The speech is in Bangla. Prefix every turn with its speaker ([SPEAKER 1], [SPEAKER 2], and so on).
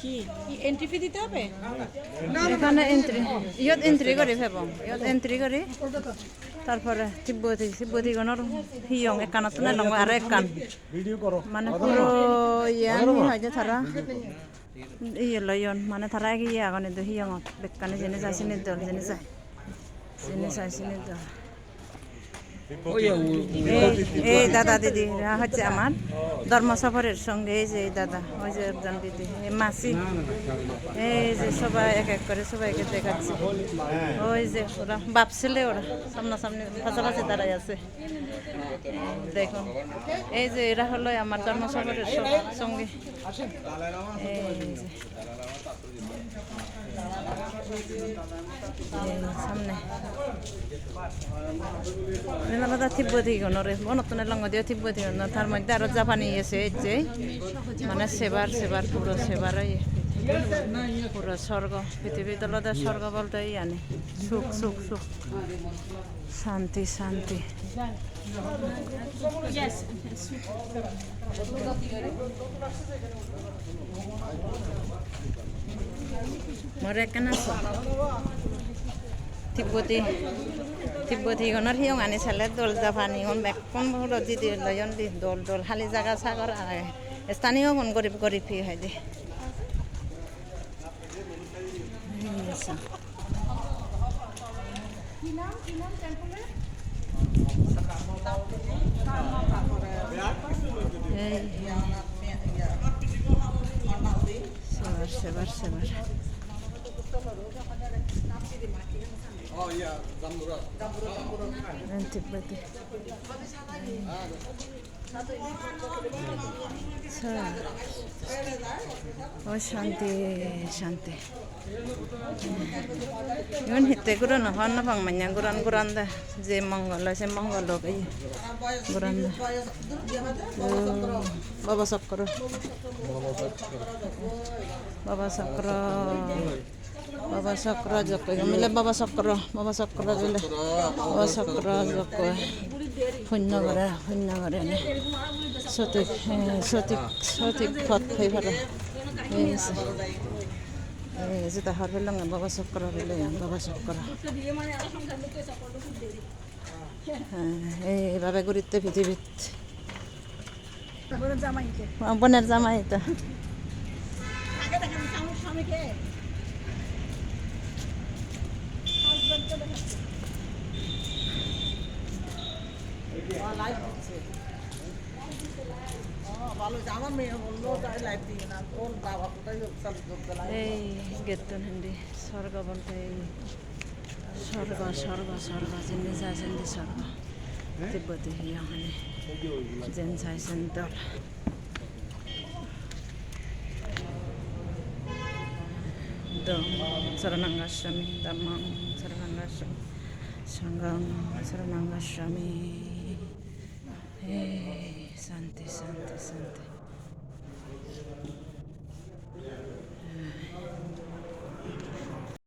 [SPEAKER 1] কি? এন্ট্রি ফি দিতে হবে?
[SPEAKER 2] এখানে এন্ট্রি ইয়ত এন্ট্রি কৰি ফেব। ইয়ত এন্ট্রি কৰি তারপরে তিব্বতী তিব্বতী গণর হিয়ং একানত না লং আর একান মানে পুরো ইয়া হয় যে তারা ইয়ে লয়ন মানে তারা ইয়া আগনে তো হিয়ঙত বেকানে জেনে যায় চিনি দল জেনে যায় চিনি যায় দল এই দাদা দিদি হচ্ছে আমার ধর্ম সফরের সঙ্গে এই যে এই দাদা ওই যে একজন দিদি এই মাসি এই যে সবাই এক এক করে সবাইকে দেখাচ্ছে ওই যে ওরা বাপ ছেলে ওরা সামনাসামনি পাশাপাশি দাঁড়াই আছে দেখুন এই যে এরা হলো আমার ধর্ম সফরের সঙ্গে এই যে সামনে আলাদা তিব্বতী গণরে বনতন লঙ্গ দিয়ে তিব্বতী গণ তার মধ্যে আরও জাপানি এই যে মানে সেবার সেবার পুরো সেবার পুরো স্বর্গ পৃথিবীর আলাদা স্বর্গ বলতে ইয়ানি সুখ সুখ সুখ শান্তি শান্তি মরে কেন তিব্বতী তিব্বতী গণৰ সিয়ং আনি চালে দল জাপানী হন দি দি লয়ন দি দল দল খালি চাগৰ আহে স্থানীয় ফোন গরিব গরিব ফি হয় দে সেবার সেবার সেবার Cantik betul. So. Oh, iya, oh shanti. Yun hitte guru na hon na bang manya guran guran da. Je mangala, je mangalo ke. Guran oh, baba sakra Baba মিলে বাবা চক্ৰ বাবা চক্ৰ দিলে বাবা চক্ৰ জক শূন্য কৰে শূন্য কৰে এনে সঠিক সঠিক সঠিক পথ হৈ পাৰে এই আছে। এই যে তাহার পেলাম বাবা চক্র পেলে বাবা চক্র হ্যাঁ, এইভাবে ঘুরিতে পৃথিবীত
[SPEAKER 1] জামাইকে
[SPEAKER 2] বোনের জামাই এটা
[SPEAKER 3] লাইভ লাগে
[SPEAKER 2] এই গেতন হিন্দি স্বর্গ বলতে এই স্বর্গ স্বর্গ স্বর্গ যায় জিন্দি স্বর্গ। তিব্বতী হিয়াহানি যেন চাইছেন দল। দম শরণাঙ্গাস্বামী দমং শরণাঙ্গাস্বামী সঙ্গম শরণাঙ্গাস্বামী হে শান্তি শান্তি